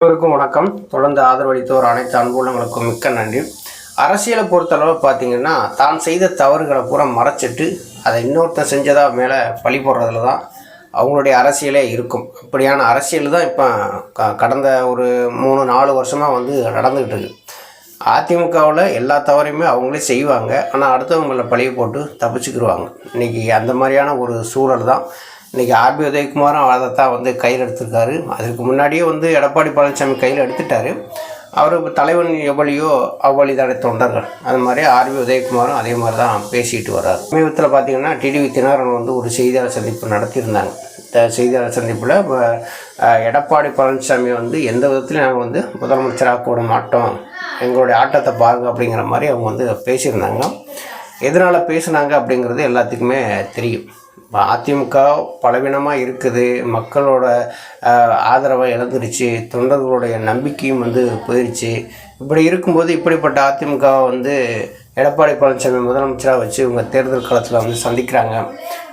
அனைவருக்கும் வணக்கம். தொடர்ந்து ஆதரவளித்தோர் அனைத்து அன்புள்ளங்களுக்கும் மிக்க நன்றி. அரசியலை பொறுத்தளவு பார்த்தீங்கன்னா தான் செய்த தவறுகளை பூரா மறைச்சிட்டு அதை இன்னொருத்தன் செஞ்சதாக மேலே பழி போடுறதுல தான் அவங்களுடைய அரசியலே இருக்கும். அப்படியான அரசியல் தான் இப்போ க கடந்த ஒரு மூணு நாலு வருஷமாக வந்து நடந்துக்கிட்டு இருக்கு. அதிமுகவில் எல்லா தவறையுமே அவங்களே செய்வாங்க. ஆனால் அடுத்தவங்கள பழிய போட்டு தப்பிச்சுக்கிடுவாங்க இன்றைக்கி அந்த மாதிரியான ஒரு சூழல் தான் இன்றைக்கி ஆர்பி உதயகுமாரும் அதை தான் வந்து கையில் எடுத்திருக்காரு. அதுக்கு முன்னாடியே வந்து எடப்பாடி பழனிசாமி கையில் எடுத்துட்டாரு. அவர் தலைவன் எவ்வளியோ அவ்வளி தானே தொண்டர்கள். அது மாதிரி ஆர்பி உதயகுமாரும் அதே மாதிரி தான் பேசிட்டு வர்றார். சமீபத்தில் பார்த்தீங்கன்னா டிடிவி தினகரன் வந்து ஒரு செய்தியாளர் சந்திப்பு நடத்தியிருந்தாங்க. இந்த செய்தியாளர் சந்திப்பில் எடப்பாடி பழனிசாமி வந்து எந்த விதத்துலையும் நாங்கள் வந்து முதலமைச்சராக கூட மாட்டோம். எங்களுடைய ஆட்டத்தை பாருங்க அப்படிங்கிற மாதிரி அவங்க வந்து பேசியிருந்தாங்க. எதனால் பேசுனாங்க அப்படிங்கிறது எல்லாத்துக்குமே தெரியும். அதிமுக பலவீனமாக இருக்குது. மக்களோட ஆதரவை இழந்துருச்சு. தொண்டர்களுடைய நம்பிக்கையும் வந்து போயிடுச்சு இப்படி இருக்கும்போது இப்படிப்பட்ட அதிமுக வந்து எடப்பாடி பழனிசாமி முதலமைச்சராக வச்சு இவங்க தேர்தல் களத்தில் வந்து சந்திக்கிறாங்க.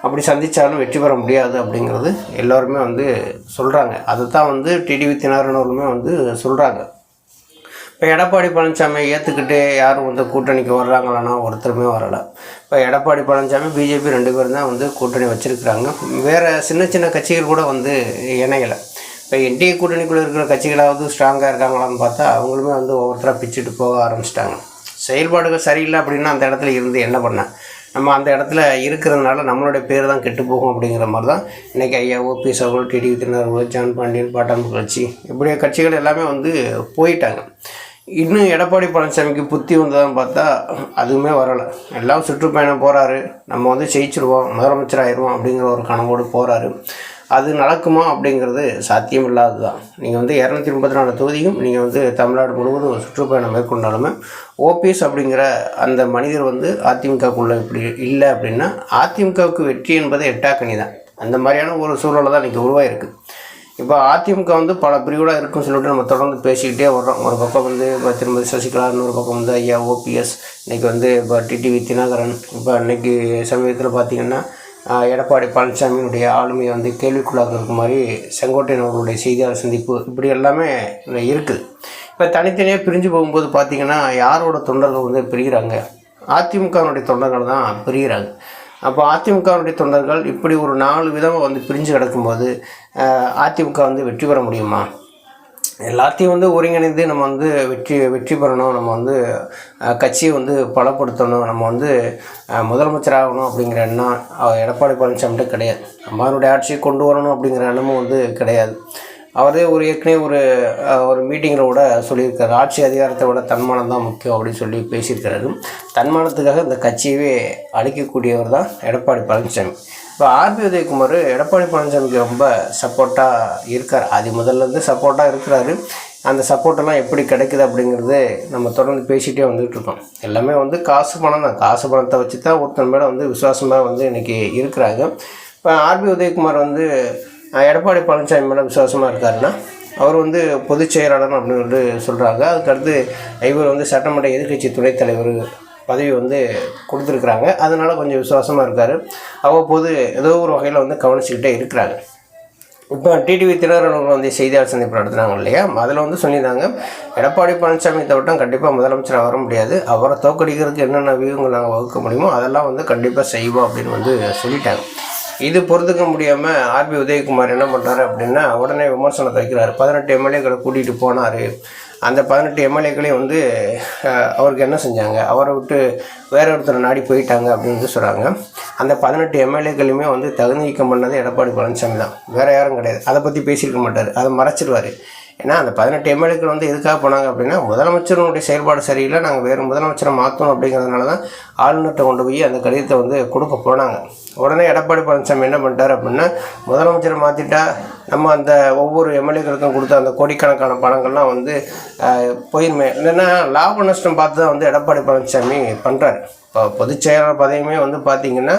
அப்படி சந்தித்தாலும் வெற்றி பெற முடியாது அப்படிங்கிறது எல்லோருமே வந்து சொல்கிறாங்க அதை தான் வந்து டிடிவி தினகரனவர்களுமே வந்து சொல்கிறாங்க இப்போ எடப்பாடி பழனிசாமி ஏற்றுக்கிட்டு யாரும் வந்து கூட்டணிக்கு வர்றாங்களான்னா ஒருத்தருமே வரலை. இப்போ எடப்பாடி பழனிசாமி பிஜேபி ரெண்டு பேரும் தான் வந்து கூட்டணி வச்சுருக்குறாங்க. வேறு சின்ன சின்ன கட்சிகள் கூட வந்து இணையலை. இப்போ என்டிஏ கூட்டணிக்குள்ளே இருக்கிற கட்சிகளாவது ஸ்ட்ராங்காக இருக்காங்களான்னு பார்த்தா அவங்களுமே வந்து ஒவ்வொருத்தராக பிச்சுட்டு போக ஆரம்பிச்சிட்டாங்க. செயல்பாடுகள் சரியில்லை அப்படின்னா அந்த இடத்துல இருந்து என்ன பண்ண? நம்ம அந்த இடத்துல இருக்கிறதுனால நம்மளுடைய பேர் தான் கெட்டு போகும் அப்படிங்கிற மாதிரி தான் இன்றைக்கி ஐயா ஓபிஎஸ் அவர்கள் டிடிவி தினர்கள் ஜான் பாண்டியன் பாட்டாம்பு கட்சி இப்படியே கட்சிகள் எல்லாமே வந்து போயிட்டாங்க. இன்னும் எடப்பாடி பழனிசாமிக்கு புத்தி வந்ததான்னு பார்த்தா அதுவுமே வரலை. எல்லாம் சுற்றுப்பயணம் போகிறாரு நம்ம வந்து ஜெயிச்சிருவோம் முதலமைச்சர் ஆயிடுவோம் அப்படிங்கிற ஒரு கனவோடு போகிறாரு அது நடக்குமா அப்படிங்கிறது சாத்தியம் இல்லாது தான் நீங்கள் வந்து இரநூத்தி முப்பத்தி நாலு தொகுதியும் நீங்கள் வந்து தமிழ்நாடு முழுவதும் சுற்றுப்பயணம் மேற்கொண்டாலுமே ஓபிஎஸ் அப்படிங்கிற அந்த மனிதர் வந்து அதிமுகக்குள்ளே இப்படி இல்லை அப்படின்னா அதிமுகவுக்கு வெற்றி என்பது எட்டாக்கணி தான் அந்த மாதிரியான ஒரு சூழலை தான் இன்றைக்கி உருவாயிருக்கு. இப்போ அதிமுக வந்து பல பிரிவுகளாக இருக்குன்னு சொல்லிட்டு நம்ம தொடர்ந்து பேசிக்கிட்டே வர்றோம். ஒரு பக்கம் வந்து இப்போ திருமதி சசிகலா இன்னொரு பக்கம் வந்து ஐயா ஓபிஎஸ் இன்றைக்கி வந்து இப்போ டிடிவி தினகரன். இப்போ இன்னைக்கு சமீபத்தில் பார்த்திங்கன்னா எடப்பாடி பழனிசாமியினுடைய ஆளுமையை வந்து கேள்விக்குள்ளாக்குற மாதிரி செங்கோட்டையன் அவர்களுடைய செய்தியாளர் சந்திப்பு இப்படி எல்லாமே இருக்குது. இப்போ தனித்தனியாக பிரிஞ்சு போகும்போது பார்த்திங்கன்னா யாரோட தொண்டர்கள் வந்து பிரிகிறாங்க? அதிமுகவினுடைய தொண்டர்கள் தான் பிரிகிறாங்க. அப்போ அதிமுகவுடைய தொண்டர்கள் இப்படி ஒரு நாலு விதமாக வந்து பிரிஞ்சு கிடக்கும்போது அதிமுக வந்து வெற்றி பெற முடியுமா? எல்லாத்தையும் வந்து ஒருங்கிணைந்து நம்ம வந்து வெற்றி வெற்றி பெறணும். நம்ம வந்து கட்சியை வந்து பலப்படுத்தணும். நம்ம வந்து முதலமைச்சர் ஆகணும் அப்படிங்கிற எண்ணம் எடப்பாடி பழனிசாமிகிட்ட கிடையாது. நம்மளுடைய ஆட்சியை கொண்டு வரணும் அப்படிங்கிற எண்ணமும் வந்து கிடையாது. அவரே ஒரு ஏற்கனவே ஒரு ஒரு மீட்டிங்கில் கூட சொல்லியிருக்காரு. ஆட்சி அதிகாரத்தை விட தன்மானம் தான் முக்கியம் அப்படின்னு சொல்லி பேசியிருக்கிறாரு. தன்மானத்துக்காக இந்த கட்சியவே அழிக்கக்கூடியவர் தான் எடப்பாடி பழனிசாமி இப்போ ஆர்பி உதயகுமார் எடப்பாடி பழனிசாமிக்கு ரொம்ப சப்போர்ட்டாக இருக்கார். அது முதல்லேருந்து சப்போர்ட்டாக இருக்கிறாரு. அந்த சப்போர்ட்டெல்லாம் எப்படி கிடைக்குது அப்படிங்கிறது நம்ம தொடர்ந்து பேசிகிட்டே வந்துகிட்டு இருக்கோம். எல்லாமே வந்து காசு பணம் தான். காசு பணத்தை வச்சு தான் ஒருத்தன் மேலே வந்து விசுவாசமாக வந்து இன்றைக்கி இருக்கிறாங்க. இப்போ ஆர்பி உதயகுமார் வந்து எடப்பாடி பழனிசாமி மேலே விசுவாசமாக இருக்காருன்னா அவர் வந்து பொதுச் செயலாளர் அப்படின்னு வந்து சொல்கிறாங்க அதுக்கடுத்து இவர் வந்து சட்டமன்ற எதிர்க்கட்சி துணைத் தலைவர் பதவி வந்து கொடுத்துருக்குறாங்க. அதனால் கொஞ்சம் விசுவாசமாக இருக்கார். அவ்வப்போது ஏதோ ஒரு வகையில் வந்து கவனிச்சுக்கிட்டே இருக்கிறாங்க இப்போ டிடிவி தினகரன் வந்து செய்தியாளர் சந்திப்பு நடத்துனாங்க இல்லையா? அதில் வந்து சொல்லியிருந்தாங்க எடப்பாடி பழனிசாமி தவிட்டம் கண்டிப்பாக முதலமைச்சராக வர முடியாது. அவரை தோக்கடிக்கிறதுக்கு என்னென்ன வியூகங்கள் நாங்கள் வகுக்க முடியுமோ அதெல்லாம் வந்து கண்டிப்பாக செய்வோம் அப்படின்னு வந்து சொல்லிட்டாங்க. இது பொறுத்துக்க முடியாமல் ஆர்பி உதயகுமார் என்ன பண்ணுறாரு அப்படின்னா உடனே விமர்சனத்தை வைக்கிறாரு. பதினெட்டு எம்எல்ஏக்களை கூட்டிகிட்டு போனார். அந்த பதினெட்டு எம்எல்ஏக்களையும் வந்து அவருக்கு என்ன செஞ்சாங்க? அவரை விட்டு வேற ஒருத்தர் நாடி போயிட்டாங்க அப்படின்னு சொல்கிறாங்க அந்த பதினெட்டு எம்எல்ஏக்களையுமே வந்து தகுதி நீக்கம் பண்ணது எடப்பாடி பழனிசாமி தான். வேறு யாரும் கிடையாது. அதை பற்றி பேசியிருக்க மாட்டார். அதை மறைச்சிடுவார் ஏன்னா அந்த பதினெட்டு எம்எல்ஏக்கள் வந்து எதுக்காக போனாங்க அப்படின்னா முதலமைச்சருடைய செயல்பாடு சரியில்லை. நாங்கள் வேறு முதலமைச்சரை மாற்றணும் அப்படிங்கிறதுனால தான் ஆளுநர்கிட்ட கொண்டு போய் அந்த கடிதத்தை வந்து கொடுக்க போனாங்க. உடனே எடப்பாடி பழனிசாமி என்ன பண்ணிட்டார் அப்படின்னா முதலமைச்சரை மாற்றிட்டா நம்ம அந்த ஒவ்வொரு எம்எல்ஏக்களுக்கும் கொடுத்த அந்த கோடிக்கணக்கான பணங்கள்லாம் வந்து போயிருமே இல்லைன்னா லாப நஷ்டம் பார்த்து தான் வந்து எடப்பாடி பழனிசாமி பண்ணுறாரு பொதுச் செயலாளர் பதவியுமே வந்து பார்த்திங்கன்னா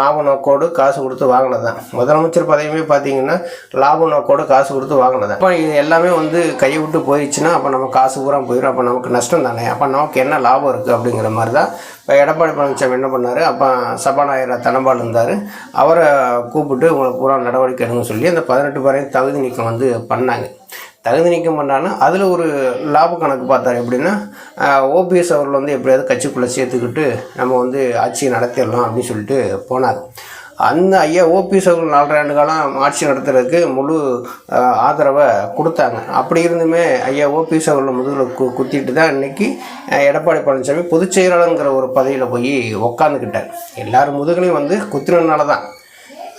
லாப நோக்கோடு காசு கொடுத்து வாங்கினது. தான் முதலமைச்சர் பதவியுமே பார்த்தீங்கன்னா லாப நோக்கோடு காசு கொடுத்து வாங்கினதான் அப்போ இது எல்லாமே வந்து கையை விட்டு போயிடுச்சுன்னா அப்போ நம்ம காசு பூரா போயிடும் அப்போ நமக்கு நஷ்டம் தானே? அப்போ நமக்கு என்ன லாபம் இருக்குது அப்படிங்கிற மாதிரி தான் இப்போ எடப்பாடி பழனிசாமி என்ன பண்ணார்? அப்போ சபாநாயகர் தனபால் இருந்தார். அவரை கூப்பிட்டு உங்களை பூரா நடவடிக்கை எடுங்கன்னு சொல்லி அந்த பதினெட்டு பேரையும் தகுதி நீக்கம் வந்து பண்ணாங்க. தகுதி நீக்கம் பண்ணாலும் அதில் ஒரு லாப கணக்கு பார்த்தாரு. எப்படின்னா ஓபிஎஸ் அவர்கள் வந்து எப்படியாவது கட்சிக்குள்ளே சேர்த்துக்கிட்டு நம்ம வந்து ஆட்சியை நடத்திடலாம் அப்படின்னு சொல்லிட்டு போனார். அந்த ஐயா ஓபிஎஸ் அவர்கள் நாலரை ஆண்டு காலம் ஆட்சி நடத்துறதுக்கு முழு ஆதரவை கொடுத்தாங்க. அப்படி இருந்துமே ஐயா ஓபிஎஸ் அவர்கள் முதுகில் கு குத்திட்டு தான் இன்னைக்கு எடப்பாடி பழனிசாமி பொதுச் செயலாளருங்கிற ஒரு பதவியில் போய் உக்காந்துக்கிட்டார். எல்லார் முதுகலையும் வந்து குத்தினதுனால தான்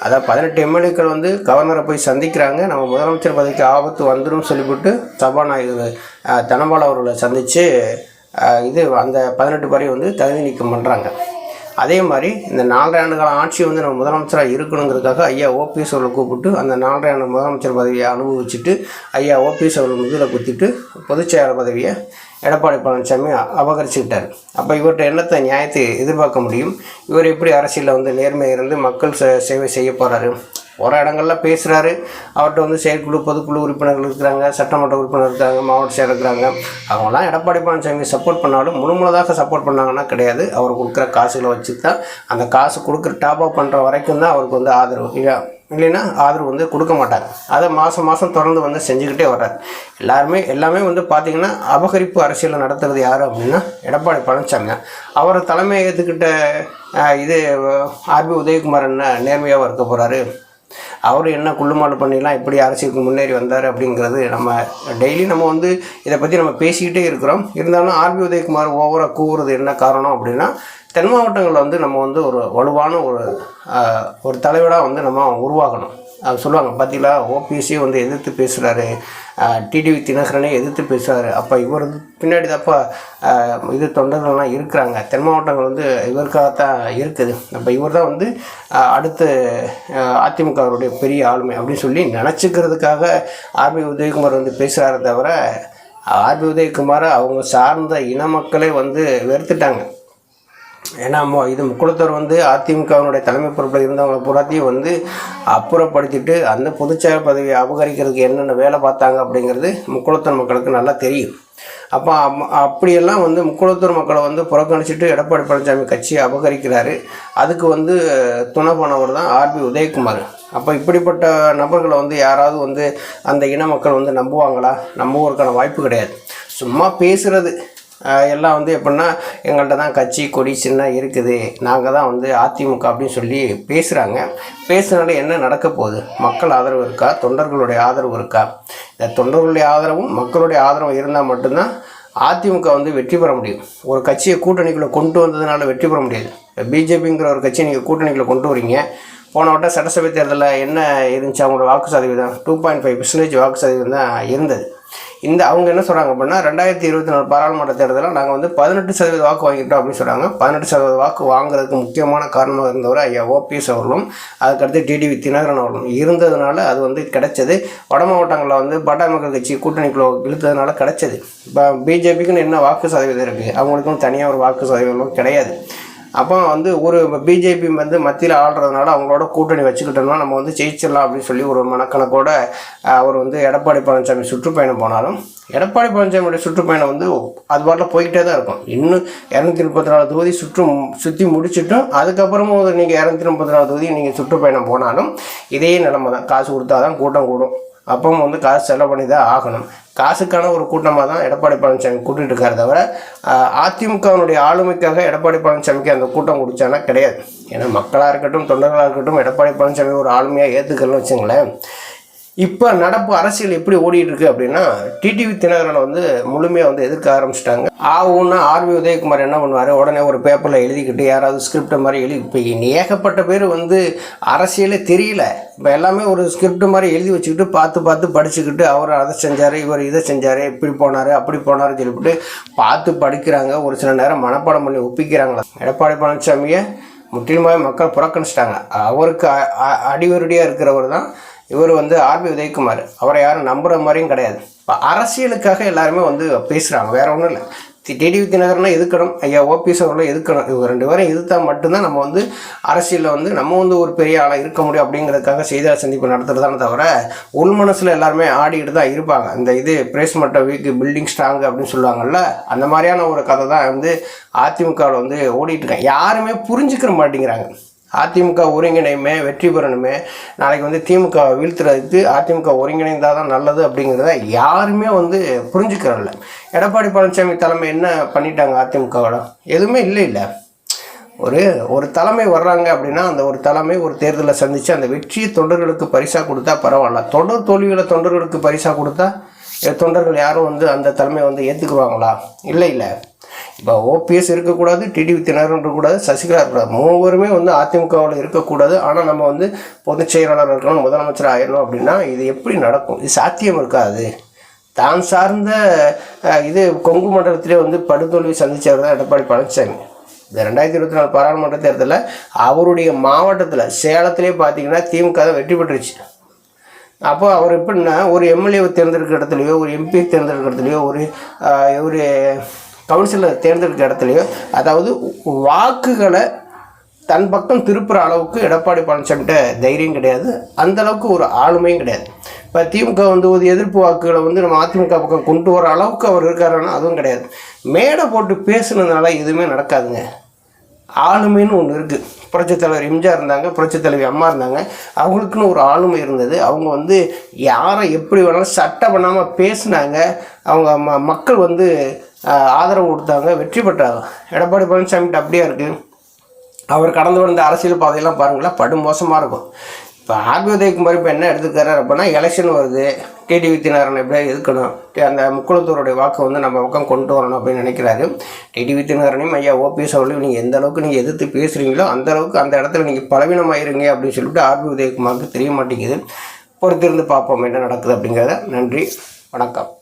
அதான் பதினெட்டு எம்எல்ஏக்கள் வந்து கவர்னரை போய் சந்திக்கிறாங்க. நம்ம முதலமைச்சர் பதவிக்கு ஆபத்து வந்துடும் சொல்லிவிட்டு சபாநாயகர் தனபால் அவர்களை சந்தித்து இது அந்த பதினெட்டு பேரையும் வந்து தகுதி நீக்கம் பண்ணுறாங்க அதே மாதிரி இந்த நாலரை ஆண்டு கால ஆட்சி வந்து நம்ம முதலமைச்சராக இருக்கணுங்கிறதுக்காக ஐயா ஓபிஎஸ் அவர்களை கூப்பிட்டு அந்த நாலரை ஆண்டு முதலமைச்சர் பதவியை அனுபவிச்சுட்டு ஐயா ஓபிஎஸ் அவர்கள் முதுகில் குத்திட்டு பொதுச் செயலாளர் பதவியை எடப்பாடி பழனிசாமி அபகரிச்சுக்கிட்டார். அப்போ இவர்கிட்ட என்னத்தை நியாயத்தை எதிர்பார்க்க முடியும்? இவர் எப்படி அரசியலில் வந்து நேர்மையாக இருந்து மக்கள் சே- சேவை செய்ய போகிறாரு ஒரு இடங்கள்ல பேசுகிறாரு அவர்கிட்ட வந்து செயற்குழு பொதுக்குழு உறுப்பினர்கள் இருக்கிறாங்க சட்டமன்ற உறுப்பினர் இருக்காங்க மாவட்ட செயலர் இருக்கிறாங்க. அவங்களாம் எடப்பாடி பழனிசாமி சப்போர்ட் பண்ணாலும் முழுமுழுதாக சப்போர்ட் பண்ணாங்கன்னா கிடையாது. அவர் கொடுக்குற காசுகளை வச்சு தான் அந்த காசு கொடுக்குற டாப் அப் பண்ணுற வரைக்கும் தான் அவருக்கு வந்து ஆதரவு இல்லை இல்லைன்னா ஆதரவு வந்து கொடுக்க மாட்டாங்க. அதை மாதம் மாதம் தொடர்ந்து வந்து செஞ்சுக்கிட்டே வர்றார். எல்லாருமே எல்லாமே வந்து பார்த்திங்கன்னா அபகரிப்பு அரசியலை நடத்துறது யார் அப்படின்னா எடப்பாடி பழனிசாமி தான். அவரை தலைமை ஏற்றுக்கிட்ட இது ஆர்பி உதயகுமார் என்ன நேர்மையாக இருக்க போகிறாரு அவர் என்ன குள்ளுமாடு பண்ணிலாம் எப்படி அரசியலுக்கு முன்னேறி வந்தார் அப்படிங்கிறது நம்ம டெய்லி நம்ம வந்து இதை பற்றி நம்ம பேசிக்கிட்டே இருக்கிறோம். இருந்தாலும் ஆர்பி உதயகுமார் ஓவராக கூவுறது என்ன காரணம் அப்படின்னா தென் மாவட்டங்களில் வந்து நம்ம வந்து ஒரு வலுவான ஒரு ஒரு தலைவராக வந்து நம்ம உருவாகணும். அது சொல்லுவாங்க பார்த்தீங்களா ஓபிஎஸ்சியை வந்து எதிர்த்து பேசுகிறாரு டிடிவி தினகரனே எதிர்த்து பேசுவார். அப்போ இவர் வந்து பின்னாடி தப்பா இது தொண்டர்கள்லாம் இருக்கிறாங்க. தென் மாவட்டங்கள் வந்து இவருக்காகத்தான் இருக்குது. அப்போ இவர் தான் வந்து அடுத்து அதிமுகவருடைய பெரிய ஆளுமை அப்படின்னு சொல்லி நினச்சிக்கிறதுக்காக ஆர்பி உதயகுமார் வந்து பேசுகிறார தவிர ஆர்பி உதயகுமாரை அவங்க சார்ந்த இன மக்களே வந்து வெறுத்துட்டாங்க. ஏன்னா இது முக்குளத்தூர் வந்து அதிமுகவினுடைய தலைமை பொறுப்பில் இருந்தவங்களை பூராத்தையும் வந்து அப்புறப்படுத்திட்டு அந்த பொதுச்செயல் பதவியை அபகரிக்கிறதுக்கு என்னென்ன வேலை பார்த்தாங்க அப்படிங்கிறது முக்குளத்தூர் மக்களுக்கு நல்லா தெரியும். அப்போ அப்படியெல்லாம் வந்து முக்குளத்தூர் மக்களை வந்து புறக்கணிச்சிட்டு எடப்பாடி பழனிசாமி கட்சியை அபகரிக்கிறாரு. அதுக்கு வந்து துணை போனவர் தான் ஆர்பி உதயகுமார். அப்போ இப்படிப்பட்ட நபர்களை வந்து யாராவது வந்து அந்த இன மக்கள் வந்து நம்புவாங்களா? நம்புவதற்கான வாய்ப்பு கிடையாது. சும்மா பேசுகிறது எல்லாம் வந்து எப்படின்னா எங்கள்கிட்ட தான் கட்சி கொடி சின்ன இருக்குது. நாங்கள் தான் வந்து அதிமுக அப்படின்னு சொல்லி பேசுகிறாங்க பேசுனால என்ன நடக்க போகுது? மக்கள் ஆதரவு இருக்கா? தொண்டர்களுடைய ஆதரவு இருக்கா? இந்த தொண்டர்களுடைய ஆதரவும் மக்களுடைய ஆதரவும் இருந்தால் மட்டும்தான் அதிமுக வந்து வெற்றி பெற முடியும். ஒரு கட்சியை கூட்டணிக்குள்ளே கொண்டு வந்ததுனால வெற்றி பெற முடியாது. பிஜேபிங்கிற ஒரு கட்சியை நீங்கள் கூட்டணிக்குள்ளே கொண்டு வரீங்க. போன வட்டம் சட்டசபை தேர்தலில் என்ன இருந்துச்சு? அவங்களோட வாக்கு சதவீதம் டூ பாயிண்ட் ஃபைவ் பர்சன்டேஜ் வாக்கு சதவீதம் தான் இருந்தது. இந்த அவங்க என்ன சொல்கிறாங்க அப்படின்னா ரெண்டாயிரத்தி இருபத்தி நாலு பாராளுமன்ற தேர்தலில் நாங்கள் வந்து பதினெட்டு சதவீத வாக்கு வாங்கிட்டோம் அப்படின்னு சொல்கிறாங்க பதினெட்டு சதவீத வாக்கு வாங்குறதுக்கு முக்கியமான காரணமாக இருந்தவர் ஐயா ஓபிஎஸ் அவர்களும் அதுக்கடுத்து டிடிவி தினகரன் அவர்களும். இருந்ததுனால அது வந்து கிடைச்சது. வட மாவட்டங்களில் வந்து பாட்டாளி மக்கள் கட்சி கூட்டணிக்குள்ள இழுத்ததுனால கிடைச்சது. இப்போ பிஜேபிக்குன்னு என்ன வாக்கு சதவீதம் இருக்குது அவங்களுக்கும் தனியாக ஒரு வாக்கு சதவீதம் கிடையாது. அப்போ வந்து ஒரு பிஜேபி வந்து மத்தியில் ஆள்றதுனால அவங்களோட கூட்டணி வச்சுக்கிட்டோம்னா நம்ம வந்து ஜெயிச்சிடலாம் அப்படின்னு சொல்லி ஒரு மனக்கணக்கோட அவர் வந்து எடப்பாடி பழனிசாமி சுற்றுப்பயணம் போனாலும் எடப்பாடி பழனிசாமியோட சுற்றுப்பயணம் வந்து அது பாட்டில் போய்கிட்டே தான் இருக்கும். இன்னும் இரநூத்தி முப்பத்தி நாலு தொகுதி சுற்று சுற்றி முடிச்சிட்டும் அதுக்கப்புறமும் நீங்கள் இரநூத்தி முப்பத்தி நாலு தொகுதி நீங்கள் சுற்றுப்பயணம் போனாலும் இதே நிலமை தான். காசு கொடுத்தா தான் கூட்டம் கூடும். அப்பவும் வந்து காசு செலவு பண்ணி தான் ஆகணும். காசுக்கான ஒரு கூட்டமாக தான் எடப்பாடி பழனிசாமி கூட்டிகிட்டு இருக்காரு தவிர அதிமுகவினுடைய ஆளுமைக்காக எடப்பாடி பழனிசாமிக்கு அந்த கூட்டம் குடிச்சானா கிடையாது. ஏன்னா மக்களாக இருக்கட்டும் தொண்டர்களாக இருக்கட்டும் எடப்பாடி பழனிசாமி ஒரு ஆளுமையாக ஏற்றுக்கலன்னு வச்சுங்களேன். இப்போ நடப்பு அரசியல் எப்படி ஓடிட்டு இருக்கு அப்படின்னா டிடிவி தினகரனை வந்து முழுமையாக வந்து எதிர்க்க ஆரம்பிச்சிட்டாங்க. ஆவுன்னா ஆர்வி உதயகுமார் என்ன பண்ணுவார்? உடனே ஒரு பேப்பரில் எழுதிக்கிட்டு யாராவது ஸ்கிரிப்டை மாதிரி எழுதி இப்போ ஏகப்பட்ட பேர் வந்து அரசியலே தெரியல. இப்போ எல்லாமே ஒரு ஸ்கிரிப்ட் மாதிரி எழுதி வச்சுக்கிட்டு பார்த்து பார்த்து படிச்சுக்கிட்டு அவர் அதை செஞ்சார் இவர் இதை செஞ்சார் இப்படி போனார் அப்படி போனாருன்னு சொல்லிவிட்டு பார்த்து படிக்கிறாங்க. ஒரு சில நேரம் மனப்பாடம் பண்ணி ஒப்பிக்கிறாங்களா? எடப்பாடி பழனிசாமியை முற்றிலுமாகவே மக்கள் புறக்கணிச்சிட்டாங்க. அவருக்கு அ- அடிவருடியாக இருக்கிறவர் தான் இவர் வந்து ஆர்பி உதயகுமார். அவரை யாரும் நம்புகிற மாதிரியும் கிடையாது. இப்போ அரசியலுக்காக எல்லாருமே வந்து பேசுகிறாங்க வேற ஒன்றும் இல்லை. டிடிவி தினகரனை எதுக்கணும் ஐயா ஓபிஎஸ் அவர்களை எதுக்கணும் இவங்க ரெண்டு பேரும் எதிர்த்தால் மட்டும்தான் நம்ம வந்து அரசியலில் வந்து நம்ம வந்து ஒரு பெரிய ஆளாக இருக்க முடியும் அப்படிங்கிறதுக்காக செய்தியாளர் சந்திப்பு நடத்துறதானே தவிர உள் மனசில் எல்லாருமே ஆடிக்கிட்டு தான் இருப்பாங்க. இந்த இது பிரேஸ் மட்டம் வீக்கு பில்டிங் ஸ்ட்ராங் அப்படின்னு சொல்லுவாங்கல்ல அந்த மாதிரியான ஒரு கதை தான் வந்து அதிமுகவில் வந்து ஓடிட்டுருக்கேன் யாருமே புரிஞ்சுக்கிற மாட்டேங்கிறாங்க. அதிமுக ஒருங்கிணைமே வெற்றி பெறணுமே நாளைக்கு வந்து திமுக வீழ்த்துறதுக்கு அதிமுக ஒருங்கிணைந்தால் தான் நல்லது அப்படிங்கிறத யாருமே வந்து புரிஞ்சுக்கிறதில்ல. எடப்பாடி பழனிசாமி தலைமை என்ன பண்ணிட்டாங்க அதிமுகவோட? எதுவுமே இல்லை இல்லை. ஒரு ஒரு தலைமை வர்றாங்க அப்படின்னா அந்த ஒரு தலைமை ஒரு தேர்தலை சந்தித்து அந்த வெற்றியை தொண்டர்களுக்கு பரிசாக கொடுத்தா பரவாயில்ல. தொடர் தோல்விகளை தொண்டர்களுக்கு பரிசாக கொடுத்தா தொண்டர்கள் யாரும் வந்து அந்த தலைமையை வந்து ஏற்றுக்குவாங்களா இல்லை இல்லை. இப்போ ஓபிஎஸ் இருக்கக்கூடாது டிடிவி தினகரன் இருக்கக்கூடாது சசிகலா இருக்கக்கூடாது. மூவருமே வந்து அதிமுகவில் இருக்கக்கூடாது. ஆனால் நம்ம வந்து பொதுச் செயலாளர் இருக்கணும் முதலமைச்சர் ஆயிடணும் அப்படின்னா இது எப்படி நடக்கும்? இது சாத்தியம் இருக்காது தான் சார்ந்த இது கொங்கு மண்டலத்திலே வந்து படுதோல்வி சந்தித்தவர் தான் எடப்பாடி பழனிசாமி. இந்த ரெண்டாயிரத்தி இருபத்தி நாலு பாராளுமன்ற தேர்தலில் அவருடைய மாவட்டத்தில் சேலத்திலே பார்த்தீங்கன்னா திமுக தான் வெற்றி பெற்றுச்சு. அப்போ அவர் எப்படின்னா ஒரு எம்எல்ஏவை தேர்ந்தெடுக்கிற இடத்துலையோ ஒரு எம்பி தேர்ந்தெடுக்கிற இடத்துலையோ ஒரு ஒரு கவுன்சிலர் தேர்ந்தெடுக்கிற இடத்துலையோ அதாவது வாக்குகளை தன் பக்கம் திருப்புற அளவுக்கு எடப்பாடி பழனிசாமிகிட்ட தைரியம் கிடையாது. அந்த அளவுக்கு ஒரு ஆளுமையும் கிடையாது. இப்போ திமுக வந்து ஒரு எதிர்ப்பு வாக்குகளை வந்து நம்ம அதிமுக பக்கம் கொண்டு வர அளவுக்கு அவர் இருக்காருன்னா அதுவும் கிடையாது. மேடை போட்டு பேசுனதுனால எதுவுமே நடக்காதுங்க. ஆளுமைன்னு ஒன்று இருக்குது புரட்சித் தலைவர் எம்ஜிஆர் இருந்தாங்க புரட்சித் தலைவி அம்மா இருந்தாங்க. அவங்களுக்குன்னு ஒரு ஆளுமை இருந்தது. அவங்க வந்து யாரை எப்படி வேணாலும் சட்டை பண்ணாமல் பேசினாங்க. அவங்க ம மக்கள் வந்து ஆதரவு கொடுத்தாங்க வெற்றி பெற்றாங்க. எடப்பாடி பழனிசாமிகிட்ட அப்படியே இருக்குது அவர் கடந்து வந்த அரசியல் பாதையெல்லாம் பாருங்களேன் படும் மோசமாக இருக்கும். இப்போ ஆர்பி உதயகுமார் இப்போ என்ன எடுத்துக்கிறார் அப்படின்னா எலெக்ஷன் வருது. டிடிவி தினகரன் எப்படியா எதுக்கணும் அந்த முக்குளத்தூருடைய வாக்கு வந்து நம்ம பக்கம் கொண்டு வரணும் அப்படின்னு நினைக்கிறாரு. டிடிவி தினகரனையும் ஐயா ஓபிஎஸ் அவர்களையும் நீங்கள் எந்த அளவுக்கு நீங்கள் எதிர்த்து பேசுகிறீங்களோ அந்த அளவுக்கு அந்த இடத்துல நீங்கள் பலவீனமாயிருங்க அப்படின்னு சொல்லிட்டு ஆர்பி உதயகுமாருக்கு தெரிய மாட்டேங்குது. பொறுத்திருந்து பார்ப்போம் என்ன நடக்குது அப்படிங்கிறத. நன்றி. வணக்கம்.